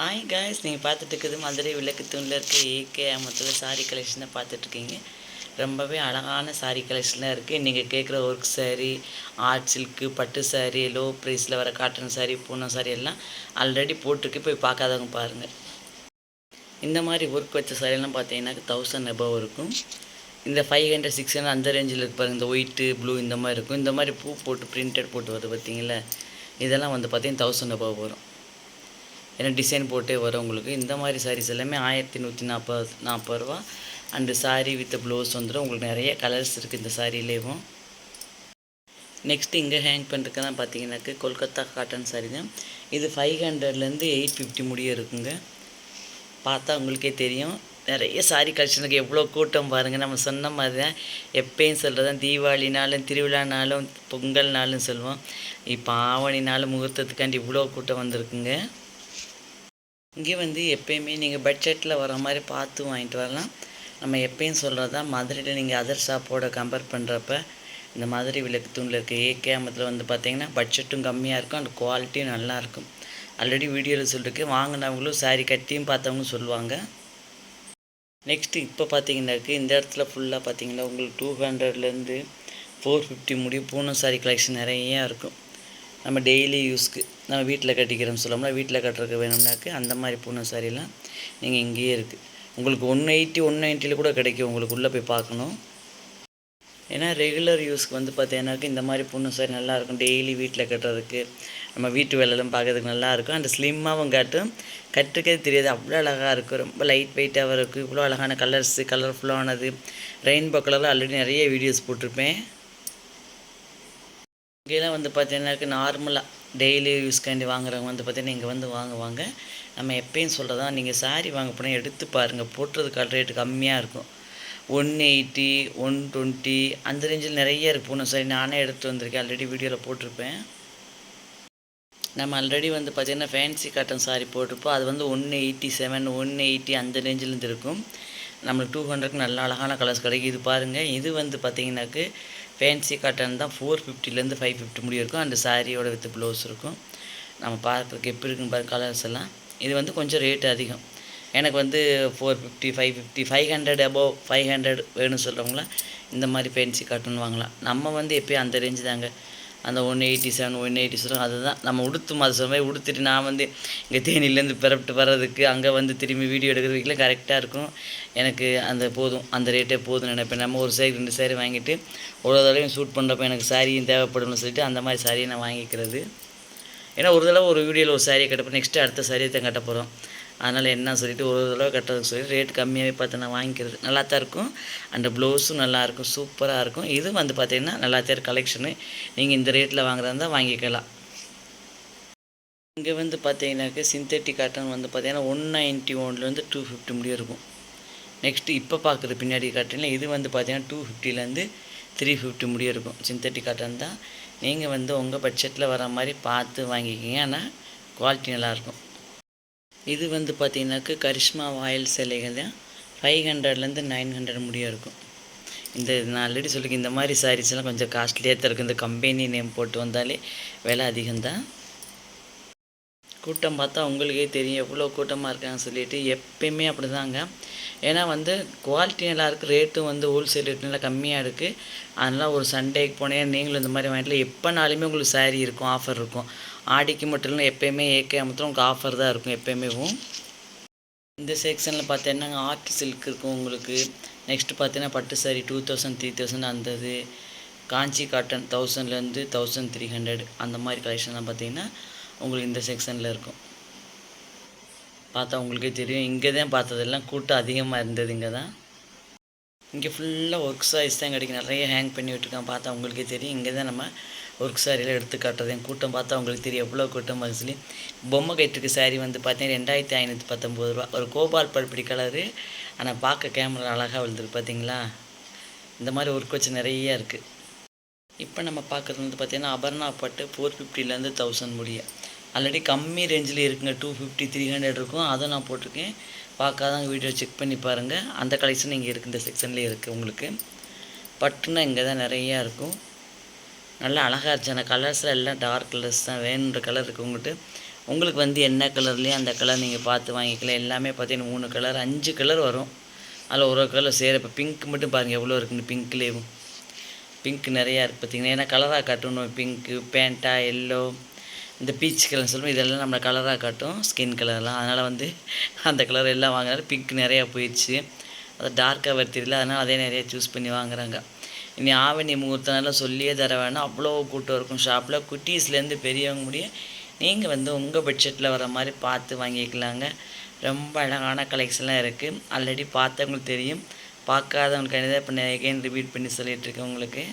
Hi guys நீங்கள் பார்த்துட்டு இருக்குது மதுரை விளக்கு தூணில் இருக்க ஏகே அமத்தில் சாரீ கலெக்ஷனை பார்த்துட்ருக்கீங்க ரொம்பவே அழகான சாரீ கலெக்ஷன்லாம் இருக்குது நீங்கள் கேட்குற ஒர்க் saree ஆர்ட் சில்க்கு பட்டு saree லோ ப்ரைஸில் வர காட்டன் saree பூனம் சாரீ எல்லாம் ஆல்ரெடி போட்டிருக்கு. போய் பார்க்காதவங்க பாருங்கள் இந்த மாதிரி ஒர்க் வச்ச சாரியெல்லாம் பார்த்தீங்கன்னா தௌசண்ட் அபவ் இருக்கும். இந்த ஃபைவ் ஹண்ட்ரட் சிக்ஸ் ஹண்ட்ரட் அந்த ரேஞ்சில் இருக்கு பாருங்கள் இந்த ஒயிட்டு ப்ளூ இந்த மாதிரி இருக்கும். இந்த மாதிரி பூ போட்டு பிரிண்டட் போட்டு வருது பார்த்தீங்களா? இதெல்லாம் வந்து பார்த்தீங்கன்னா தௌசண்ட் அபவ் வரும். ஏன்னா டிசைன் போட்டே வரும் உங்களுக்கு. இந்த மாதிரி சாரீஸ் எல்லாமே ஆயிரத்தி நூற்றி நாற்பது நாற்பது ரூபா. அண்டு சாரீ வித் ப்ளவுஸ் வந்துடும் உங்களுக்கு நிறைய கலர்ஸ் இருக்குது இந்த சாரீலேயும் நெக்ஸ்ட் இங்கே ஹேங் பண்ணுறதுக்கு தான் பார்த்தீங்கன்னாக்க கொல்கத்தா காட்டன் சாரீ தான். இது ஃபைவ் ஹண்ட்ரட்லேருந்து எயிட் ஃபிஃப்டி முடிய இருக்குங்க. பார்த்தா உங்களுக்கே தெரியும். நிறைய சாரி கலெக்ஷனுக்கு எவ்வளோ கூட்டம் பாருங்கள் நம்ம சொன்ன மாதிரி தான் எப்பயும் சொல்கிறது தீபாவளினாலும் திருவிழானாலும் பொங்கல்னாலும் சொல்லுவோம். இப்போ ஆவணினாலும் முகூர்த்தத்துக்காண்டி இவ்வளோ கூட்டம் வந்திருக்குங்க. இங்கே வந்து எப்பயுமே நீங்கள் பட்ஜெட்டில் வர மாதிரி பார்த்து வாங்கிட்டு வரலாம். நம்ம எப்பயும் சொல்கிறது தான் மதுரையில் நீங்கள் அதர் ஷாப்போட கம்பேர் பண்ணுறப்ப இந்த மதுரை விளக்கு தூணில் இருக்க ஏகேமத்தில் வந்து பார்த்திங்கன்னா பட்ஜெட்டும் கம்மியாக இருக்கும் அண்ட் குவாலிட்டியும் நல்லாயிருக்கும் ஆல்ரெடி வீடியோவில் சொல்லியிருக்கேன் வாங்கினவங்களும் சாரி கட்டியும் பார்த்தவங்களும் சொல்லுவாங்க. நெக்ஸ்ட்டு இப்போ பார்த்தீங்கன்னாக்கு இந்த இடத்துல ஃபுல்லாக பார்த்தீங்கன்னா உங்களுக்கு டூ ஹண்ட்ரட்லேருந்து ஃபோர் ஃபிஃப்டி முடியும் பூனம் சாரி கலெக்ஷன் நிறையா இருக்கும். நம்ம டெய்லி யூஸ்க்கு நம்ம வீட்டில் கட்டிக்கிறோம் சொல்லோம்னா வீட்டில் கட்டுறதுக்கு வேணும்னாக்கு அந்த மாதிரி பூனை சாரிலாம் நீங்கள் இங்கேயே இருக்குது உங்களுக்கு ஒன் எயிட்டி ஒன் நைன்ட்டியில் கூட கிடைக்கும். உங்களுக்கு உள்ளே போய் பார்க்கணும். ஏன்னா ரெகுலர் யூஸ்க்கு வந்து பார்த்தீங்கன்னாக்க இந்த மாதிரி பூனம் சாரி நல்லாயிருக்கும் டெய்லி வீட்டில் கட்டுறதுக்கு நம்ம வீட்டு வேலையெல்லாம் பார்க்கறதுக்கு நல்லாயிருக்கும் அந்த ஸ்லிம்மாகவும் காட்டும். கட்டுக்கிறது தெரியாது. அவ்வளோ அழகாக இருக்கும் ரொம்ப லைட் வெயிட்டாகவும் இருக்கும் இவ்வளோ அழகான கலர்ஸு கலர்ஃபுல்லானது ரெயின்போ கலரில் ஆல்ரெடி நிறைய வீடியோஸ் போட்டிருப்பேன். இங்கெல்லாம் வந்து பார்த்தீங்கன்னாக்க நார்மலாக டெய்லி யூஸ்க்காண்டி வாங்குறவங்க வந்து பார்த்தீங்கன்னா இங்கே வந்து வாங்குவாங்க. நம்ம எப்பயும் சொல்கிறதா நீங்கள் சாரீ வாங்க போனால் எடுத்து பாருங்கள் போட்டுறதுக்கான ரேட்டு கம்மியாக இருக்கும். ஒன் எயிட்டி ஒன் டுவெண்ட்டி அந்த ரேஞ்சில் நிறைய இருக்கும் சரி நானே எடுத்து வந்திருக்கேன் ஆல்ரெடி வீடியோவில் போட்டிருப்பேன். நம்ம ஆல்ரெடி வந்து பார்த்திங்கன்னா ஃபேன்சி காட்டன் சாரீ போட்டிருப்போம் அது வந்து one eighty seven one eighty அந்த ரேஞ்சிலேருந்து இருக்கும். நம்மளுக்கு டூ ஹண்ட்ரட்க்கு நல்ல அழகான கலர்ஸ் கிடைக்கும் இது பாருங்கள் இது வந்து பார்த்திங்கனாக்கு ஃபேன்சி காட்டன் தான் ஃபோர் ஃபிஃப்டிலேருந்து ஃபைவ் ஃபிஃப்டி முடியும் இருக்கும். அந்த சாரியோட வித் ப்ளவுஸ் இருக்கும். நம்ம பார்க்குறதுக்கு எப்படி இருக்குன்னு பாரு கலர்ஸ் எல்லாம். இது வந்து கொஞ்சம் ரேட் அதிகம். எனக்கு வந்து four fifty five fifty five hundred above five hundred வேணும்னு சொல்கிறவங்களாம் இந்த மாதிரி ஃபேன்சி காட்டன் வாங்கலாம். நம்ம வந்து எப்பயும் அந்த ரேஞ்சு தாங்க. அந்த one eighty seven one eighty seven அதுதான். நம்ம உடுத்தும் அது சொன்ன மாதிரி உடுத்துட்டு நான் வந்து இங்கே தேனிலேருந்து பிறப்பிட்டு வர்றதுக்கு அங்கே வந்து திரும்பி வீடியோ எடுக்கிறதுக்குலாம் கரெக்டாக இருக்கும். எனக்கு அந்த போதும். அந்த ரேட்டே போதும்னு நினைப்பேன். நம்ம ஒரு சேரீ ரெண்டு சேரீ வாங்கிட்டு ஒரு தடவையும் ஷூட் பண்ணுறப்ப எனக்கு சாரியும் தேவைப்படும்னு சொல்லிட்டு அந்த மாதிரி சாரியை நான் வாங்கிக்கிறது. ஏன்னா ஒரு தடவை ஒரு வீடியோவில் ஒரு சாரியை கட்டப்போ நெக்ஸ்ட்டு அடுத்த சாரியை தான் கட்ட போகிறோம் அதனால் என்ன சொல்லிட்டு ஒரு தடவை கட்டுறதுக்கு சொல்லி ரேட் கம்மியாகவே பார்த்து நான் வாங்கிக்கிறது. நல்லா தான் இருக்கும். அந்த ப்ளவுஸும் நல்லாயிருக்கும் சூப்பராக இருக்கும். இது வந்து பார்த்திங்கன்னா நல்லா தான் கலெக்ஷனு நீங்கள் இந்த ரேட்டில் வாங்குறதா இருந்தால் வாங்கிக்கலாம். இங்கே வந்து பார்த்தீங்கன்னாக்க சிந்தட்டிக் காட்டன் வந்து பார்த்தீங்கன்னா ஒன் நைன்ட்டி ஒன்லேருந்து டூ ஃபிஃப்டி முடியும் இருக்கும். நெக்ஸ்ட்டு இப்போ பார்க்குறது பின்னாடி காட்டனில் இது வந்து பார்த்தீங்கன்னா டூ ஃபிஃப்டிலேருந்து த்ரீ ஃபிஃப்டி முடியும் இருக்கும். சிந்தட்டிக் காட்டன் தான். நீங்கள் வந்து உங்கள் பட்ஜெட்டில் வர மாதிரி பார்த்து வாங்கிக்கிங்க. ஆனால் குவாலிட்டி நல்லாயிருக்கும் இது வந்து பார்த்திங்கனாக்க கரிஷ்மா வாயில் சிலைகள் தான். ஃபைவ் ஹண்ட்ரட்லேருந்து நைன் ஹண்ட்ரட் முடியும் இருக்கும். இந்த நான் ஆல்ரெடி சொல்லியிருக்கேன் இந்த மாதிரி சாரீஸ்லாம் கொஞ்சம் காஸ்ட்லியாக தான் இருக்கும். இந்த கம்பெனி நேம் போட்டு வந்தாலே விலை அதிகம்தான். கூட்டம் பார்த்தா உங்களுக்கே தெரியும். எவ்வளோ கூட்டமாக இருக்காங்கன்னு சொல்லிட்டு எப்பயுமே அப்படி தாங்க ஏன்னா வந்து குவாலிட்டி நல்லா இருக்குது ரேட்டும் வந்து ஹோல்சேல் ரேட் நல்லா கம்மியாக இருக்குது அதனால் ஒரு சண்டேக்கு போனேன். நீங்களும் இந்த மாதிரி வாங்கிட்டு எப்போனாலுமே உங்களுக்கு saree இருக்கும் ஆஃபர் இருக்கும். ஆடிக்கு மட்டும் இல்லை எப்போயுமே ஏகே மட்டும் உங்களுக்கு ஆஃபர் தான் இருக்கும் எப்போயுமேவும் இந்த செக்ஷனில் பார்த்தீங்கன்னா ஆர்ட் சில்க் இருக்கும் உங்களுக்கு. நெக்ஸ்ட்டு பார்த்தீங்கன்னா பட்டு sari two thousand three thousand அந்த இது காஞ்சி காட்டன் தௌசண்ட்லேருந்து தௌசண்ட் த்ரீ ஹண்ட்ரட் அந்த மாதிரி கலெக்ஷன்லாம் பார்த்தீங்கன்னா உங்களுக்கு இந்த செக்ஷனில் இருக்கும். பார்த்தா உங்களுக்கே தெரியும். இங்கே தான் பார்த்ததெல்லாம் கூட்டம் அதிகமாக இருந்தது இங்கே தான். இங்கே ஃபுல்லாக ஒர்க் சாரீஸ் தான் கிடைக்கும் நிறைய ஹேங் பண்ணி விட்டுருக்கான் பார்த்தா உங்களுக்கே தெரியும். இங்கே தான் நம்ம ஒர்க் சாரியில் எடுத்து காட்டுறது என் கூட்டம் பார்த்தா உங்களுக்கு தெரியும். எவ்வளோ கூட்டம் சொல்லி. பொம்மை கட்டுக்கு சாரி வந்து பார்த்தீங்கன்னா ரெண்டாயிரத்தி ஐநூற்றி பத்தொம்பது ரூபா. ஒரு கோபால் பருப்படி கலரு ஆனால் பார்க்க கேமரா அழகாக விழுந்துருக்கு பார்த்தீங்களா? இந்த மாதிரி ஒர்க் வச்சு நிறைய இருக்குது இப்போ நம்ம பார்க்குறது வந்து பார்த்திங்கன்னா அபர்ணா பட்டு ஃபோர் ஃபிஃப்டிலேருந்து தௌசண்ட் முடியும் ஆல்ரெடி கம்மி ரேஞ்சில் இருக்குங்க டூ ஃபிஃப்டி த்ரீ ஹண்ட்ரட் இருக்கும். அதை நான் போட்டிருக்கேன். பார்க்காதவங்க வீடியோ செக் பண்ணி பாருங்கள் அந்த கலெக்ஷன் இங்கே இருக்குது இந்த செக்ஷன்லேயே இருக்குது உங்களுக்கு. பட்டுன்னா இங்கே தான் நிறையா இருக்கும். நல்லா அழகாக இருந்துச்சு. அந்த கலர்ஸில் எல்லாம் டார்க் கலர்ஸ் தான். வேணுன்ற கலர் இருக்கு உங்கள்கிட்ட உங்களுக்கு வந்து என்ன கலர்லேயும் அந்த கலர் நீங்கள் பார்த்து வாங்கிக்கலாம். எல்லாமே பார்த்தீங்கன்னா மூணு கலர் அஞ்சு கலர் வரும். அதில் ஒரு கலர் சேர இப்போ பிங்க் மட்டும் பாருங்கள் எவ்வளோ இருக்குன்னு பிங்க்லேயும் பிங்க் நிறையா இருக்குது பார்த்தீங்கன்னா. ஏன்னா கலராக காட்டணும். பிங்க்கு பேண்டா எல்லோ இந்த பீச் கலர் சொல்லுவோம் இதெல்லாம் நம்மளை கலராக காட்டும் ஸ்கின் கலர்லாம் அதனால் வந்து அந்த கலர் எல்லாம் வாங்கினாலும் பிங்க் நிறையா போயிடுச்சு. அது டார்க்காக வருது தெரியல அதனால் அதே நிறையா சூஸ் பண்ணி வாங்குறாங்க. இனி ஆவணி முகூர்த்தனால சொல்லியே தர வேணாம். அவ்வளோ கூட்டம் இருக்கும் ஷாப்பில் குட்டீஸ்லேருந்து பெரியவங்க முடிய நீங்கள் வந்து உங்கள் பட்ஜெட்டில் வர மாதிரி பார்த்து வாங்கிக்கலாங்க. ரொம்ப அழகான கலெக்ஷன்லாம் இருக்குது ஆல்ரெடி பார்த்தவங்களுக்கு தெரியும். பார்க்காதவங்களுக்கு தான் இப்போ எகைன் ரிப்பீட் பண்ணி சொல்லிகிட்ருக்கேன் உங்களுக்கு.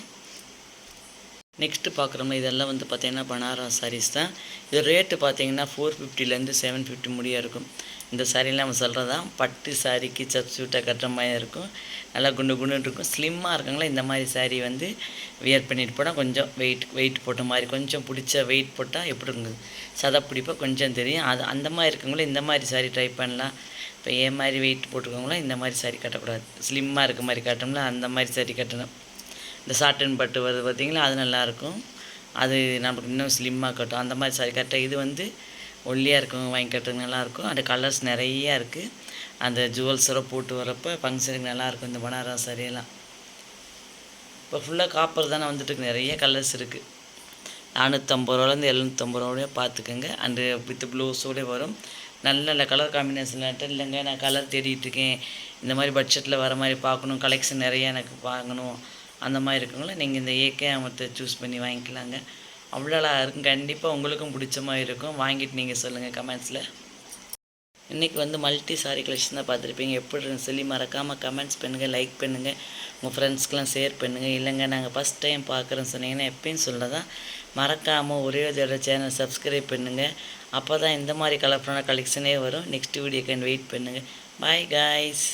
நெக்ஸ்ட்டு பார்க்குறோம்னா இதெல்லாம் வந்து பார்த்திங்கன்னா பனாரஸ் சாரீஸ் தான். இது ரேட்டு பார்த்தீங்கன்னா ஃபோர் ஃபிஃப்டிலேருந்து செவன் ஃபிஃப்டி முடியாக இருக்கும். இந்த சாரீலாம் நம்ம சொல்கிறது தான் பட்டு சாரிக்கு சப்ஸ்டியூட்டாக கட்டுற மாதிரி இருக்கும். நல்லா குண்டு குண்டுன்னு இருக்கும். ஸ்லிம்மாக இருக்காங்களா இந்த மாதிரி சாரீ வந்து வியர் பண்ணிட்டு போனால் கொஞ்சம் வெயிட் வெயிட் போட்ட மாதிரி கொஞ்சம் பிடிச்ச வெயிட் போட்டால் எப்படி இருக்குது சதை பிடிப்பா கொஞ்சம் தெரியும். அது அந்த மாதிரி இருக்கவங்களும் இந்த மாதிரி சாரீ ட்ரை பண்ணலாம். இப்போ ஏன் மாதிரி வெயிட் போட்டுருக்கவங்களாம் இந்த மாதிரி சாரீ கட்டக்கூடாது. ஸ்லிம்மாக இருக்க மாதிரி கட்டணும்ல அந்த மாதிரி சாரீ கட்டணும். இந்த சாட்டன் பட்டு வருது பார்த்திங்களா? அது நல்லாயிருக்கும். அது நமக்கு இன்னும் ஸ்லிம்மாக கட்டும். அந்த மாதிரி சாரி கட்ட இது வந்து ஒல்லியாக இருக்கும் வாங்கி கட்டுறது நல்லாயிருக்கும். அந்த கலர்ஸ் நிறையா இருக்குது அந்த ஜுவல்ஸெல்லாம் போட்டு வரப்போ ஃபங்க்ஷனுக்கு நல்லாயிருக்கும் இந்த பனாரஸ் சரியெல்லாம் இப்போ ஃபுல்லாக காப்பர் தானே வந்துட்டு நிறைய கலர்ஸ் இருக்குது நானூற்றம்பது ரூபாலேருந்து எழுநூற்றம்பது ரூபாயோடய பார்த்துக்கோங்க. அண்டு வித் ப்ளவுஸோடய வரும். நல்ல நல்ல கலர் காம்பினேஷன் இல்லைங்க நான் கலர் தேடிட்டு இருக்கேன். இந்த மாதிரி பட்ஜெட்டில் வர மாதிரி பார்க்கணும். கலெக்ஷன் நிறையா எனக்கு வாங்கணும். அந்த மாதிரி இருக்கவங்கள நீங்கள் இந்த ஏகே அமர்த்தை சூஸ் பண்ணி வாங்கிக்கலாங்க. அவ்வளோ இருக்கும் கண்டிப்பாக உங்களுக்கும் பிடிச்ச மாதிரி இருக்கும். வாங்கிட்டு நீங்கள் சொல்லுங்கள் கமெண்ட்ஸில் இன்றைக்கி வந்து மல்டி சாரி கலெக்ஷன் தான் பார்த்துருப்பீங்க. எப்படி சொல்லி மறக்காமல் கமெண்ட்ஸ் பண்ணுங்கள் லைக் பண்ணுங்கள் உங்கள் ஃப்ரெண்ட்ஸ்க்கெலாம் ஷேர் பண்ணுங்கள் இல்லைங்க நாங்கள் ஃபஸ்ட் டைம் பார்க்குறோன்னு சொன்னீங்கன்னா எப்பயும் சொல்லதான். மறக்காமல் ஒரே ஒரு சேனல் சப்ஸ்கிரைப் பண்ணுங்கள் அப்போ தான் இந்த மாதிரி கலர்ஃபுல்லான கலெக்ஷனே வரும். நெக்ஸ்ட் வீடியோக்கு வெயிட் பண்ணுங்கள் பாய் காய்ஸ்